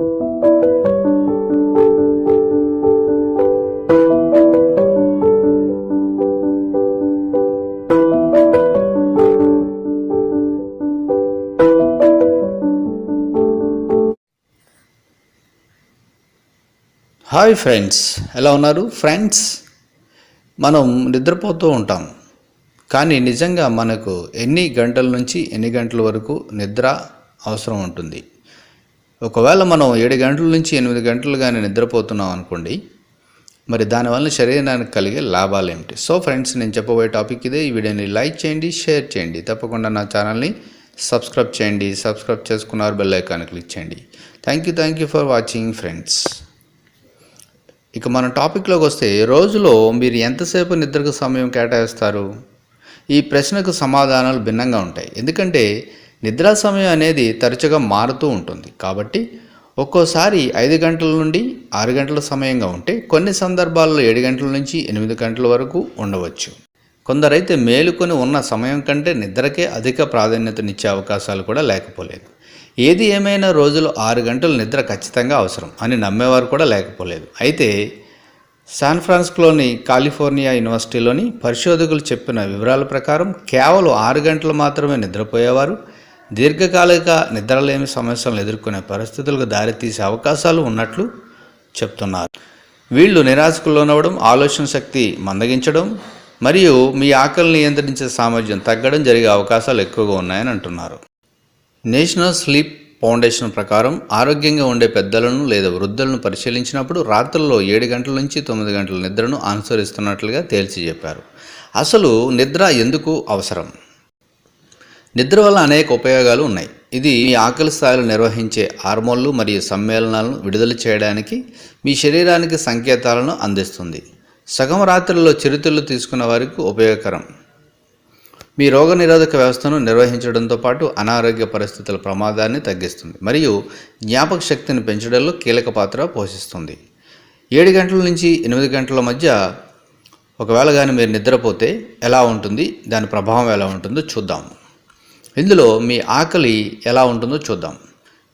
Hi friends ఎలా ఉన్నారు? Friends మనం నిద్రపోతూ ఉంటాం. కానీ నిజంగా మనకు ఎన్ని గంటల నుంచి ఎన్ని గంటల వరకు నిద్ర అవసరం ఉంటుంది? ఒకవేళ మనం ఏడు గంటల నుంచి ఎనిమిది గంటలు కానీ నిద్రపోతున్నాం అనుకోండి మరి దానివల్ల శరీరానికి కలిగే లాభాలు ఏమిటి? సో ఫ్రెండ్స్ నేను చెప్పబోయే టాపిక్ ఇదే. ఈ వీడియోని లైక్ చేయండి షేర్ చేయండి. తప్పకుండా నా ఛానల్ని సబ్స్క్రైబ్ చేయండి. సబ్స్క్రైబ్ చేసుకున్నారు బెల్ ఐకాన్ క్లిక్ చేయండి. Thank you thank you for watching friends. ఇక మన టాపిక్లోకి వస్తే రోజులో మీరు ఎంతసేపు నిద్రకు సమయం కేటాయిస్తారు? ఈ ప్రశ్నకు సమాధానాలు భిన్నంగా ఉంటాయి. ఎందుకంటే నిద్రా సమయం అనేది తరచుగా మారుతూ ఉంటుంది. కాబట్టి ఒక్కోసారి ఐదు గంటల నుండి ఆరు గంటల సమయంగా ఉంటే కొన్ని సందర్భాల్లో ఏడు గంటల నుంచి ఎనిమిది గంటల వరకు ఉండవచ్చు. కొందరైతే మేలుకొని ఉన్న సమయం కంటే నిద్రకే అధిక ప్రాధాన్యతనిచ్చే అవకాశాలు కూడా లేకపోలేదు. ఏది ఏమైనా రోజులు ఆరు గంటలు నిద్ర ఖచ్చితంగా అవసరం అని నమ్మేవారు కూడా లేకపోలేదు. అయితే శాన్ ఫ్రాన్సిస్కోలోని కాలిఫోర్నియా యూనివర్సిటీలోని పరిశోధకులు చెప్పిన వివరాల ప్రకారం కేవలం ఆరు గంటలు మాత్రమే నిద్రపోయేవారు. దీర్ఘకాలిక నిద్రలేమి సమస్యలను ఎదుర్కొనే పరిస్థితులకు దారితీసే అవకాశాలు ఉన్నట్లు చెప్తున్నారు. వీళ్ళు నిరాశకు ఆలోచన శక్తి మందగించడం మరియు మీ ఆకలిని నియంత్రించే సామర్థ్యం తగ్గడం జరిగే అవకాశాలు ఎక్కువగా ఉన్నాయని అంటున్నారు. నేషనల్ స్లీప్ ఫౌండేషన్ ప్రకారం ఆరోగ్యంగా ఉండే పెద్దలను లేదా వృద్ధులను పరిశీలించినప్పుడు రాత్రుల్లో ఏడు గంటల నుంచి తొమ్మిది గంటల నిద్రను అనుసరిస్తున్నట్లుగా తేల్చి చెప్పారు. అసలు నిద్ర ఎందుకు అవసరం? నిద్ర వల్ల అనేక ఉపయోగాలు ఉన్నాయి. ఇది మీ ఆకలి స్థాయిలు నిర్వహించే హార్మోన్లు మరియు సమ్మేళనాలను విడుదల చేయడానికి మీ శరీరానికి సంకేతాలను అందిస్తుంది. సగం రాత్రుల్లో చిరుతిళ్ళు తీసుకున్న వారికి ఉపయోగకరం. మీ రోగనిరోధక వ్యవస్థను నిర్వహించడంతో పాటు అనారోగ్య పరిస్థితుల ప్రమాదాన్ని తగ్గిస్తుంది మరియు జ్ఞాపక శక్తిని పెంచడంలో కీలక పాత్ర పోషిస్తుంది. ఏడు గంటల నుంచి ఎనిమిది గంటల మధ్య ఒకవేళ కానీ మీరు నిద్రపోతే ఎలా ఉంటుంది? దాని ప్రభావం ఎలా ఉంటుందో చూద్దాం. ఇందులో మీ ఆకలి ఎలా ఉంటుందో చూద్దాం.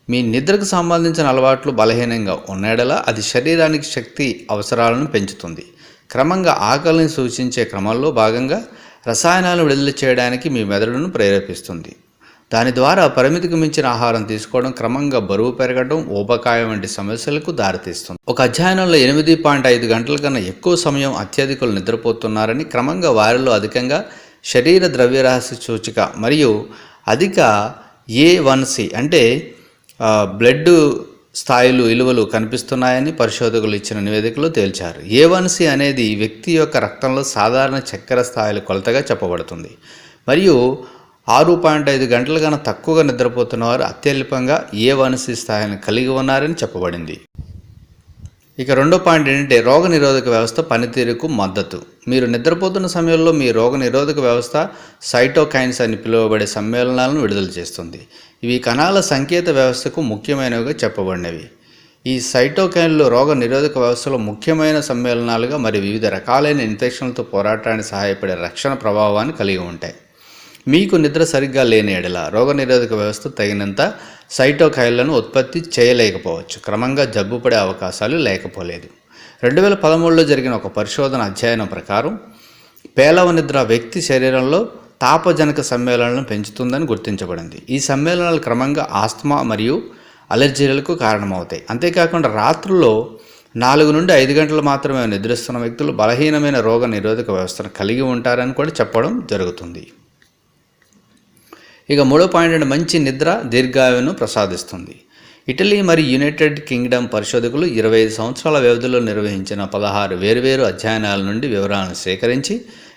మీ నిద్రకు సంబంధించిన అలవాట్లు బలహీనంగా ఉన్నాడలా అది శరీరానికి శక్తి అవసరాలను పెంచుతుంది. క్రమంగా ఆకలిని సూచించే క్రమంలో భాగంగా రసాయనాలను విడుదల చేయడానికి మీ మెదడును ప్రేరేపిస్తుంది. దాని ద్వారా పరిమితికి మించిన ఆహారం తీసుకోవడం క్రమంగా బరువు పెరగడం ఊబకాయం వంటి సమస్యలకు దారితీస్తుంది. ఒక అధ్యయనంలో ఎనిమిది పాయింట్ ఐదు గంటల కన్నా ఎక్కువ సమయం అత్యధికులు నిద్రపోతున్నారని క్రమంగా వారిలో అధికంగా శరీర ద్రవ్యరాశి సూచిక మరియు అధిక ఏ వన్ సి అంటే బ్లడ్ స్థాయిలు విలువలు కనిపిస్తున్నాయని పరిశోధకులు ఇచ్చిన నివేదికలో తేల్చారు. ఏ వన్ సి అనేది వ్యక్తి యొక్క రక్తంలో సాధారణ చక్కెర స్థాయిల కొలతగా చెప్పబడుతుంది. మరియు ఆరు పాయింట్ ఐదు గంటల కన్నా తక్కువగా నిద్రపోతున్న వారు అత్యల్పంగా ఏ వన్ సి స్థాయిని కలిగి ఉన్నారని చెప్పబడింది. ఇక రెండో పాయింట్ ఏంటంటే రోగ నిరోధక వ్యవస్థ పనితీరుకు మద్దతు. మీరు నిద్రపోతున్న సమయంలో మీ రోగ నిరోధక వ్యవస్థ సైటోకైన్స్ అని పిలువబడే సమ్మేళనాలను విడుదల చేస్తుంది. ఇవి కణాల సంకేత వ్యవస్థకు ముఖ్యమైనవిగా చెప్పబడినవి. ఈ సైటోకైన్లు రోగ నిరోధక వ్యవస్థలో ముఖ్యమైన సమ్మేళనాలుగా మరియు వివిధ రకాలైన ఇన్ఫెక్షన్లతో పోరాటానికి సహాయపడే రక్షణ ప్రభావాన్ని కలిగి ఉంటాయి. మీకు నిద్ర సరిగ్గా లేని ఎడల రోగనిరోధక వ్యవస్థ తగినంత సైటోకైన్లను ఉత్పత్తి చేయలేకపోవచ్చు. క్రమంగా జబ్బు పడే అవకాశాలు లేకపోలేదు. రెండు వేల పదమూడులో జరిగిన ఒక పరిశోధన అధ్యయనం ప్రకారం పేలవ నిద్ర వ్యక్తి శరీరంలో తాపజనక సమ్మేళనాలను పెంచుతుందని గుర్తించబడింది. ఈ సమ్మేళనాలు క్రమంగా ఆస్తమా మరియు అలర్జీలకు కారణమవుతాయి. అంతేకాకుండా రాత్రుల్లో నాలుగు నుండి ఐదు గంటలు మాత్రమే నిద్రిస్తున్న వ్యక్తులు బలహీనమైన రోగ నిరోధక వ్యవస్థను కలిగి ఉంటారని కూడా చెప్పడం జరుగుతుంది. ఇక మూడో పాయింట్ అంటే మంచి నిద్ర దీర్ఘాయువును ప్రసాదిస్తుంది. ఇటలీ మరియు యునైటెడ్ కింగ్డమ్ పరిశోధకులు ఇరవై ఐదు సంవత్సరాల వ్యవధిలో నిర్వహించిన పదహారు వేర్వేరు అధ్యయనాల నుండి వివరాలను సేకరించి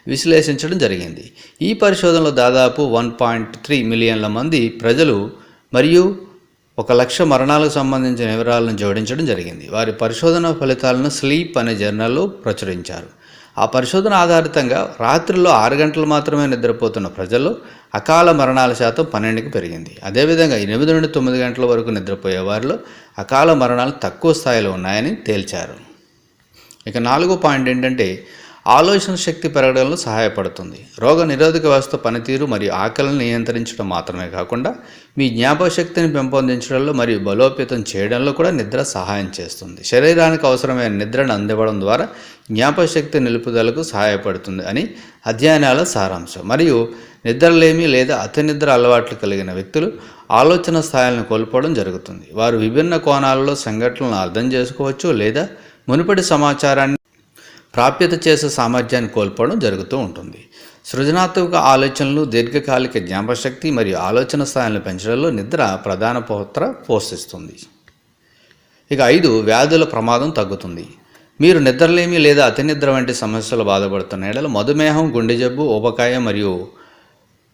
విశ్లేషించడం జరిగింది. ఈ పరిశోధనలో దాదాపు వన్ పాయింట్ త్రీ మిలియన్ల మంది ప్రజలు మరియు ఒక లక్ష మరణాలకు సంబంధించిన వివరాలను జోడించడం జరిగింది. వారి పరిశోధన ఫలితాలను స్లీప్ అనే జర్నల్లో ప్రచురించారు. ఆ పరిశోధన ఆధారితంగా రాత్రిలో ఆరు గంటలు మాత్రమే నిద్రపోతున్న ప్రజల్లో అకాల మరణాల శాతం పన్నెండుకి పెరిగింది. అదేవిధంగా ఎనిమిది నుండి తొమ్మిది గంటల వరకు నిద్రపోయే వారిలో అకాల మరణాలు తక్కువ స్థాయిలో ఉన్నాయని తేల్చారు. ఇక నాలుగో పాయింట్ ఏంటంటే ఆలోచన శక్తి పెరగడంలో సహాయపడుతుంది. రోగ నిరోధక వ్యవస్థ పనితీరు మరియు ఆకలిని నియంత్రించడం మాత్రమే కాకుండా మీ జ్ఞాపకశక్తిని పెంపొందించడంలో మరియు బలోపేతం చేయడంలో కూడా నిద్ర సహాయం చేస్తుంది. శరీరానికి అవసరమైన నిద్రను అందివ్వడం ద్వారా జ్ఞాపకశక్తి నిలుపుదలకు సహాయపడుతుంది అని అధ్యయనాల సారాంశం. మరియు నిద్రలేమి లేదా అతి నిద్ర అలవాట్లు కలిగిన వ్యక్తులు ఆలోచన స్థాయిలను కోల్పోవడం జరుగుతుంది. వారు విభిన్న కోణాలలో సంఘటనలను అర్థం చేసుకోవచ్చు లేదా మునుపటి సమాచారాన్ని ప్రాప్యత చేసే సామర్థ్యాన్ని కోల్పోవడం జరుగుతూ ఉంటుంది. సృజనాత్మక ఆలోచనలు దీర్ఘకాలిక జ్ఞాపశక్తి మరియు ఆలోచన స్థాయిలను పెంచడంలో నిద్ర ప్రధాన పాత్ర పోషిస్తుంది. ఇక ఐదు వ్యాధుల ప్రమాదం తగ్గుతుంది. మీరు నిద్రలేమి లేదా అతి నిద్ర వంటి సమస్యలు బాధపడుతున్న ఎడల మధుమేహం గుండె జబ్బు ఊబకాయ మరియు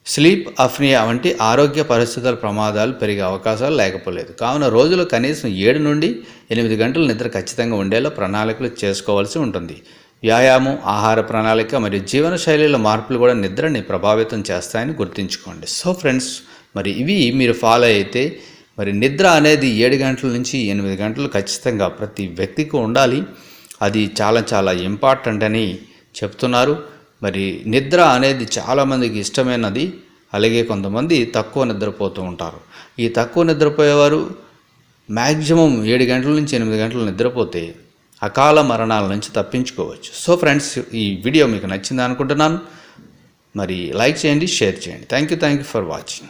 స్లీప్ అఫ్నియా వంటి ఆరోగ్య పరిస్థితుల ప్రమాదాలు పెరిగే అవకాశాలు లేకపోలేదు. కావున రోజులో కనీసం ఏడు నుండి ఎనిమిది గంటల నిద్ర ఖచ్చితంగా ఉండేలా ప్రణాళికలు చేసుకోవాల్సి ఉంటుంది. వ్యాయామం ఆహార ప్రణాళిక మరియు జీవన శైలిలో మార్పులు కూడా నిద్రని ప్రభావితం చేస్తాయని గుర్తుంచుకోండి. సో ఫ్రెండ్స్ మరి ఇవి మీరు ఫాలో అయితే మరి నిద్ర అనేది ఏడు గంటల నుంచి ఎనిమిది గంటలు ఖచ్చితంగా ప్రతి వ్యక్తికి ఉండాలి. అది చాలా చాలా ఇంపార్టెంట్ అని చెప్తున్నారు. మరి నిద్ర అనేది చాలామందికి ఇష్టమైనది. అలాగే కొంతమంది తక్కువ నిద్రపోతూ ఉంటారు. ఈ తక్కువ నిద్రపోయేవారు మ్యాక్సిమం ఏడు గంటల నుంచి ఎనిమిది గంటలు నిద్రపోతే అకాల మరణాల నుంచి తప్పించుకోవచ్చు. సో ఫ్రెండ్స్ ఈ వీడియో మీకు నచ్చింది అనుకుంటున్నాను. మరి లైక్ చేయండి షేర్ చేయండి. Thank you thank you for watching